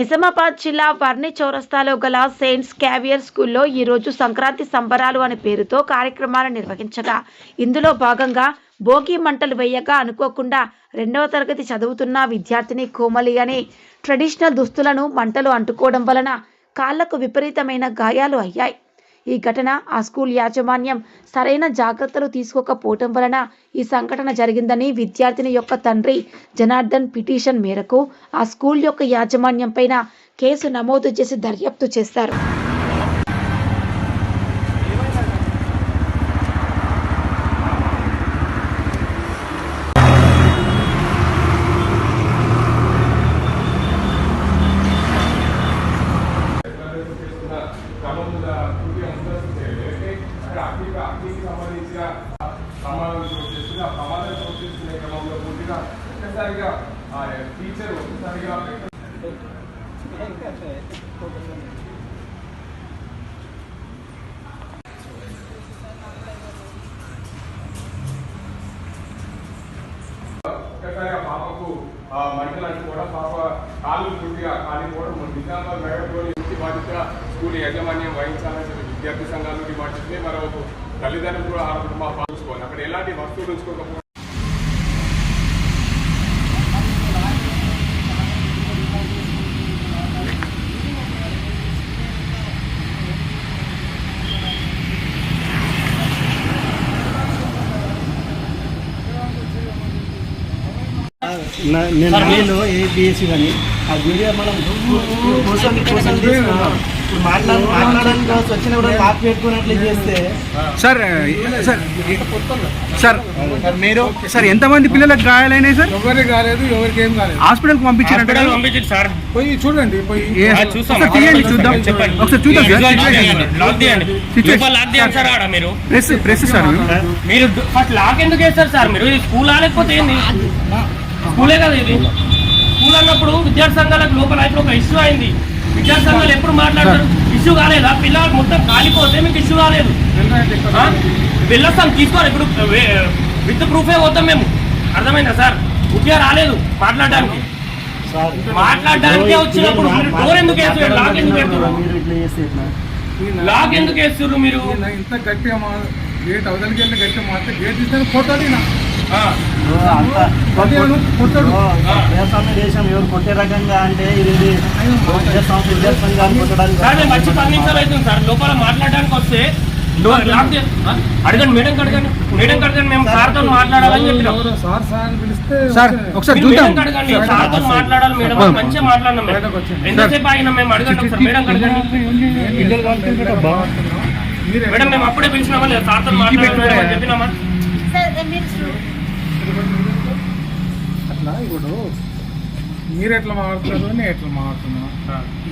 నిజామాబాద్ జిల్లా వర్ణి చౌరస్తాలో గల సెయింట్స్ క్యావియర్ స్కూల్లో ఈరోజు సంక్రాంతి సంబరాలు అనే పేరుతో కార్యక్రమాలు నిర్వహించగా. ఇందులో భాగంగా భోగి మంటలు వేయగా అనుకోకుండా రెండవ తరగతి చదువుతున్న విద్యార్థిని కోమలి అనే ట్రెడిషనల్ దుస్తులను మంటలు అంటుకోవడం వలన కాళ్ళకు విపరీతమైన గాయాలు అయ్యాయి. ఈ ఘటన ఆ స్కూల్ యాజమాన్యం సరైన జాగ్రత్తలు తీసుకోకపోవటం వలన ఈ సంఘటన జరిగిందని విద్యార్థిని యొక్క తండ్రి జనార్దన్ పిటిషన్ మేరకు ఆ స్కూల్ యొక్క యాజమాన్యం పైన కేసు నమోదు చేసి దర్యాప్తు చేశారు. క్రమంలో పూర్తి అంశాలు చేయాలి అక్కడ అగ్నికి అగ్నికి సంబంధించిన ప్రమాదం చోటు చేసుకుని ఆ ప్రమాదం చోటు చేసుకునే క్రమంలో పూర్తిగా ఒక్కసారిగా ఆ టీచర్ ఒక్కసారిగా ఒక్కసారిగా పాపకు ఆ మంటలు అంటుకోవడం పాప కాళ్ళు పూర్తిగా కాలిపోవడం నిజామాబాద్ నగరంలోని వృత్తి బాధ్యత స్కూల్ యాజమాన్యం వహించాలని చెప్పి విద్యార్థి సంఘాలు డిమాండ్ చేస్తే మరొక తల్లిదండ్రులు కూడా ఆ కుటుంబ చూసుకోవాలి అక్కడ ఎలాంటి వస్తువులు ఉంచుకోకపోవడం నా- నేను నేను ఏబిఎస్సి కానీ ఆ వీడియో మనం కూర్చొని కూర్చొని తీసుకున్నాం. సార్ సార్ సార్ మీరు? సార్ ఎంతమంది పిల్లలకు గాయాలైనాయి సార్? ఎవరికి కాలేదు ఎవరికి ఏం కాలేదు హాస్పిటల్కి పంపించారంటే హాస్పిటల్ పంపించండి సార్. పోయి చూడండి పోయి. చూస్తాం. ఒకసారి తీయండి చూద్దాం. చెప్పండి. ఒకసారి చూద్దాం మీరు. Press press sir. మీరు ఫస్ట్ లాక్ ఎందుకు వేస్తారు సార్? మీరు స్కూల్ లేకపోతే ఏంది? స్కూలే కదా ఇది. స్కూల్ అన్నప్పుడు విద్యార్థి సంఘాలకు లోపల ఇప్పుడు ఒక ఇష్యూ అయింది. విద్యార్థి సంఘాలు ఎప్పుడు మాట్లాడతారు? ఇష్యూ కాలేదా? పిల్లలు మొత్తం కాలిపోతే మీకు ఇష్యూ కాలేదు? వెళ్ళొస్తాం తీసుకోవాలి. ఇప్పుడు విత్ ప్రూఫే పోతాం మేము. అర్థమైందా సార్? ఉద్యోగం రాలేదు మాట్లాడడానికి. సార్ మాట్లాడడానికే వచ్చినప్పుడు డోర్ ఎందుకు వేస్తారు లాక్ ఎందుకు ఎట్లా? లాక్ ఎందుకు వేస్తారు మీరు? ఇంత గట్టిగా మా గేట్ అవతలికి వెళ్ళి గట్టిగా గేట్. ఆ, ఓ, అంత దేశం ఎవరు కొట్టే రకంగా అంటే ఇది లోపల మాట్లాడడానికి వస్తే? అడగండి మేడం. అడగండి మేడం అడగండి మేము సార్తో మాట్లాడాలని చెప్పినాం సార్ సార్ పిలిస్తే సార్. వచ్చాను. ఒకసారి మీరు చూద్దాం మేడం అడగండి సార్తో మాట్లాడాలి మేడం మంచిగా మాట్లాడినాం. ఎంతసేపు ఆగినాం మేము అడగండి ఒకసారి మేడం అడగండి మేడం మేము అప్పుడే పిలిచినామా లేదా? సార్తో మాట్లాడాలి మేడం చెప్పినామా? అట్లా ఇప్పుడు మీరు ఎట్లా మాట్లాడుతారు నేను ఎట్లా మాట్లాడుతున్నా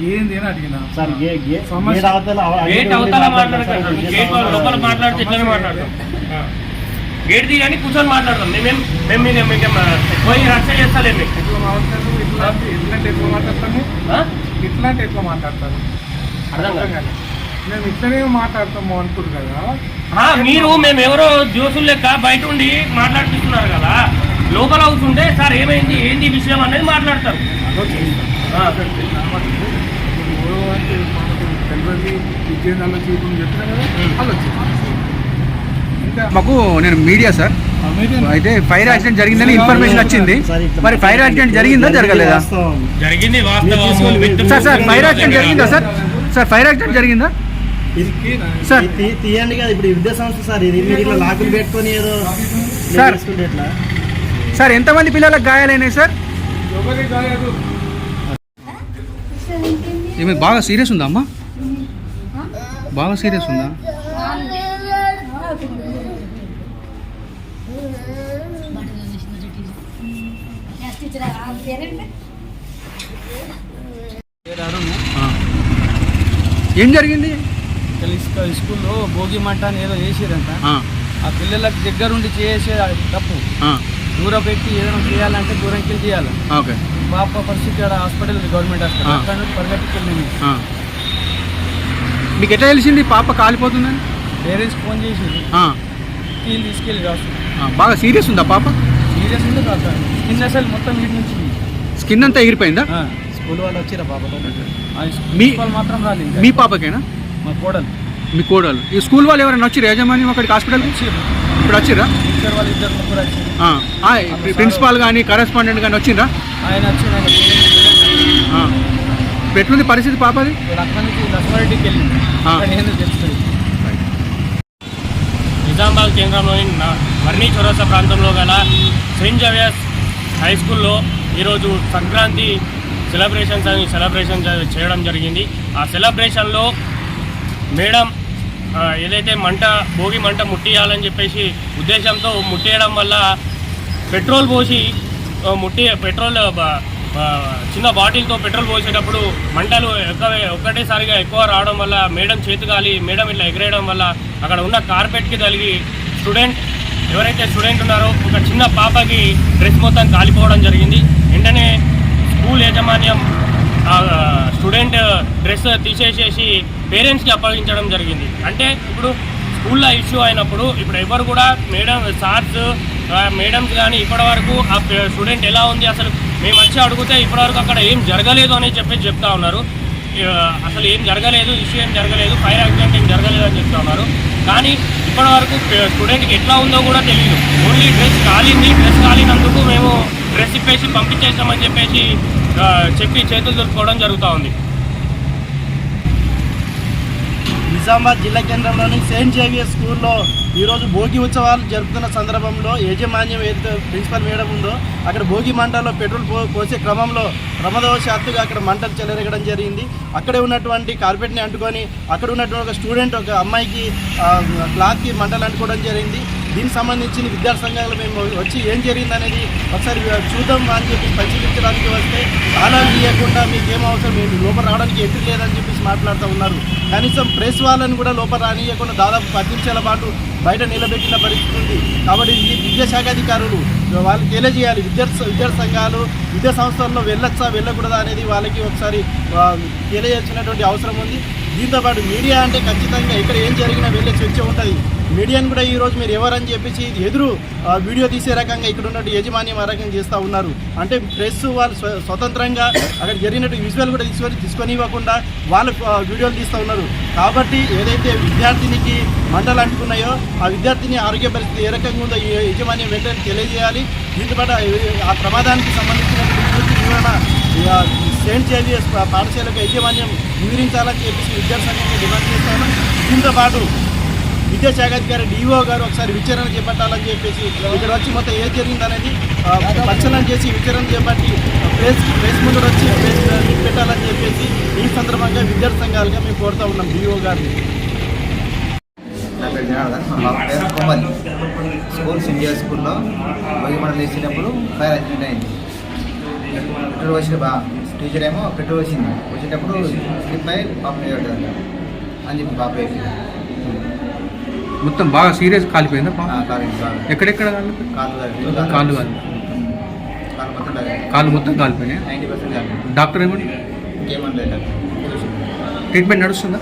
ఏంది అని అడిగినా. సార్ సమస్య- లోపల మాట్లాడితే ఇట్లనే మాట్లాడతాం. గేట్ తీయని కూర్చొని మాట్లాడతాం. మేమేం మేము మీకు మీకు పోయి రక్ష చేస్తలేము మీకు. ఎట్లా మాట్లాడతారు? ఇట్లాంటి ఇట్లాంటి ఎట్లా మాట్లాడతాను ఆ? ఇట్లాంటి ఎట్లా మాట్లాడతారు? అర్థం కాదు. మేము ఇట్లనే మాట్లాడతాము అంటారు కదా. ఆ, మీరు మేము ఎవరో జోసులు లెక్క బయట ఉండి మాట్లాడుతున్నారు కదా. లోపల అవుతుంటే సార్ ఏమైంది ఏంది విషయం అనేది మాట్లాడతారు. మాకు నేను మీడియా సార్. అయితే ఫైర్ యాక్సిడెంట్ జరిగిందని ఇన్ఫర్మేషన్ వచ్చింది. మరి ఫైర్ యాక్సిడెంట్ జరిగిందా జరగలేదా. జరిగింది సార్ సార్ ఫైర్ యాక్సిడెంట్ జరిగిందా సార్ సార్ ఫైర్ యాక్సిడెంట్ జరిగిందా? సార్. తీయండి కదా ఇప్పుడు ఈ విద్యా సంస్థ సార్ ఇది మీరు ఇట్లా లాకులు పెట్టుకొని ఏదో సార్. ఎట్లా? సార్ ఎంతమంది పిల్లలకు గాయాలైనాయి సార్? ఏమి బాగా సీరియస్ ఉందా అమ్మా? బాగా సీరియస్ ఉందా? ఆ. ఏం జరిగింది? స్కూల్లో భోగి మంట అని ఏదో చేసిరంట ఆ, పిల్లలకు దగ్గరుండి చేసే తప్పు. ఆ, దూరం పెట్టి ఏదైనా చేయాలంటే దూరంకి వెళ్ళి చేయాలి. ఓకే. పాప పరిస్థితి హాస్పిటల్ ఉంది గవర్నమెంట్ హాస్పిటల్. అక్కడ నుంచి పరిగెట్టుకెళ్ళింది. మీకు ఎట్లా తెలిసింది పాప కాలిపోతుందని? పేరెంట్స్ ఫోన్ చేసి కీలు తీసుకెళ్ళి రాసు ఆ, బాగా సీరియస్ ఉందా పాప? సీరియస్ ఉంది కాదు కింద అసలు మొత్తం వీటి నుంచి స్కిన్ అంతా ఎగిరిపోయిందా? స్కూల్ వాళ్ళు వచ్చిరా ఆ మీ- మాత్రం రాలేదు. మీ పాపకేనా? మా కోడలు. మీ కోడలు. ఈ స్కూల్ వాళ్ళు ఎవరైనా వచ్చి యాజమాన్యం అక్కడికి హాస్పిటల్కి వచ్చిర్రు ఇప్పుడు వచ్చిర్రా టీచర్ వాళ్ళు ఇద్దరు ముగ్గురు వచ్చారు. ఆ, ఆ, ప్రిన్సిపాల్ కానీ కరెస్పాండెంట్ కానీ వచ్చిండ్రా? ఆయన వచ్చి ఆయన ఆ. ఇప్పుడు ఎట్లుంది పరిస్థితి పాపది? ఇప్పుడు అక్కడి నుంచి లక్ష్మారెడ్డికి వెళ్ళింది ఆ. అక్కడ నేను తెలుస్తుంది నిజామాబాద్ కేంద్రంలోని న- వర్ణి చౌరస్తా ప్రాంతంలో గల సెయింట్ జేవియర్స్ హై స్కూల్లో ఈరోజు సంక్రాంతి సెలబ్రేషన్స్ అని సెలబ్రేషన్ చేయడం జరిగింది. ఆ సెలబ్రేషన్లో మేడం ఏదైతే మంట భోగి మంట ముట్టియాలని చెప్పేసి ఉద్దేశంతో ముట్టేయడం వల్ల పెట్రోల్ పోసి ముట్టి పెట్రోల్ చిన్న బాటిల్తో పెట్రోల్ పోసేటప్పుడు మంటలు ఎక్కువ ఒక్కటేసారిగా ఎక్కువ రావడం వల్ల మేడం చేతి గాలి మేడం ఇట్లా ఎగరేయడం వల్ల అక్కడ ఉన్న కార్పెట్కి తగిలి స్టూడెంట్ ఎవరైతే స్టూడెంట్ ఉన్నారో ఒక చిన్న పాపకి డ్రెస్ మొత్తం కాలిపోవడం జరిగింది. వెంటనే స్కూల్ యాజమాన్యం స్టూడెంట్ డ్రెస్ తీసేసేసి పేరెంట్స్కి అప్పగించడం జరిగింది. అంటే ఇప్పుడు స్కూల్లో ఇష్యూ అయినప్పుడు ఇప్పుడు ఎవరు కూడా మేడం సార్స్ మేడమ్స్ కానీ ఇప్పటి వరకు ఆ స్టూడెంట్ ఎలా ఉంది అసలు? మేము వచ్చి అడిగితే ఇప్పటివరకు అక్కడ ఏం జరగలేదు అని చెప్పి చెప్తా ఉన్నారు. అసలు ఏం జరగలేదు ఇష్యూ ఏం జరగలేదు ఫైర్ యాక్సిడెంట్ ఏం జరగలేదు అని చెప్తా ఉన్నారు. కానీ ఇప్పటి వరకు స్టూడెంట్కి ఎట్లా ఉందో కూడా తెలియదు ఓన్లీ డ్రెస్ కాలింది డ్రెస్ కాలినందుకు మేము డ్రెస్ ఇప్పేసి పంపించేసామని చెప్పేసి చెప్పి చేతులు దొరుకుకోవడం జరుగుతూ ఉంది. నిజామాబాద్ జిల్లా కేంద్రంలోని సెయింట్ జేవియర్ స్కూల్లో ఈరోజు భోగి ఉత్సవాలు జరుపుతున్న సందర్భంలో యాజమాన్యం ఏదైతే ప్రిన్సిపల్ మేడం ఉందో అక్కడ భోగి మంటల్లో పెట్రోల్ పో పోసే క్రమంలో ప్రమాదవశాత్తుగా అక్కడ మంటలు చెలరెగడం జరిగింది. అక్కడే ఉన్నటువంటి కార్పెట్ని అంటుకొని అక్కడ ఉన్నటువంటి ఒక స్టూడెంట్ ఒక అమ్మాయికి క్లాత్కి మంటలు అంటుకోవడం జరిగింది. దీనికి సంబంధించిన విద్యార్థి సంఘాలు మేము వచ్చి ఏం జరిగిందనేది ఒకసారి చూద్దాం అని చెప్పి పరిశీలించడానికి వస్తే తాళాలు తీయకుండా మీకు ఏం అవసరం? మీరు లోపల రావడానికి ఎదురు లేదని చెప్పేసి మాట్లాడుతూ ఉన్నారు. కనీసం ప్రెస్ వాళ్ళని కూడా లోపల రానియకుండా దాదాపు పది నిమిషాల పాటు బయట నిలబెట్టిన పరిస్థితి ఉంది. కాబట్టి ఈ విద్యాశాఖ అధికారులు వాళ్ళకి తెలియజేయాలి. విద్యార్థి విద్యార్థి సంఘాలు విద్యా సంస్థల్లో వెళ్ళొచ్చా వెళ్ళకూడదా అనేది వాళ్ళకి ఒకసారి తెలియజేసినటువంటి అవసరం ఉంది. దీంతోపాటు మీడియా అంటే ఖచ్చితంగా ఇక్కడ ఏం జరిగినా వెళ్ళే చర్చ ఉంటుంది. మీడియాని కూడా ఈరోజు మీరు ఎవరని చెప్పేసి ఎదురు వీడియో తీసే రకంగా ఇక్కడ ఉన్నట్టు యాజమాన్యం ఆ రకంగా చేస్తూ ఉన్నారు. అంటే ప్రెస్ వాళ్ళు స్వ- స్వతంత్రంగా అక్కడ జరిగినట్టు విజువల్ కూడా తీసుకొని తీసుకొని ఇవ్వకుండా వాళ్ళు వీడియోలు తీస్తూ ఉన్నారు. కాబట్టి ఏదైతే విద్యార్థినికి మంటలు అంటుకున్నాయో ఆ విద్యార్థిని ఆరోగ్య పరిస్థితి ఏ రకంగా ఉందో ఈ యాజమాన్యం వెంటనే తెలియజేయాలి. దీంతోపాటు ఆ ప్రమాదానికి సంబంధించిన సెండ్ వివరణ సెయింట్ పాఠశాలకు యాజమాన్యం వివరించాలని చెప్పేసి విద్యార్థి డిమాండ్ చేస్తాను దీంతో పాటు విద్యాశాఖ అధికారి డిఓ గారు ఒకసారి విచారణ చేపట్టాలని చెప్పేసి ఇక్కడ వచ్చి మొత్తం ఏం జరిగిందనేది ఆ, పరిశీలన చేసి విచారణ చేపట్టి ప్రెస్ ప్రెస్ ముందు వచ్చి ప్రెస్ పెట్టాలని చెప్పేసి ఈ సందర్భంగా విద్యార్థి సంఘాలుగా మేము కోరుతా ఉన్నాం డిఓ గారిని. నా పేరు జనార్దన్ మా పేరు కొమ్మలి స్కూల్స్ ఇండియా స్కూల్లో భోగి మండలి వేసినప్పుడు ఫైర్ యాక్సిడెంట్ అయింది వచ్చిన బా? టీచర్ ఏమో పెట్రోల్ వచ్చింది వచ్చేటప్పుడు స్లిప్ అయి పాప అని చెప్పి పాప మొత్తం బాగా సీరియస్ కాలిపోయిందా ఎక్కడెక్కడ కాలి- కాలు. కాలు కాలి మొత్తం తగిలింది. కాళ్ళు మొత్తం కాలిపోయినాయి. డాక్టర్ లేదు ట్రీట్మెంట్ నడుస్తుందా?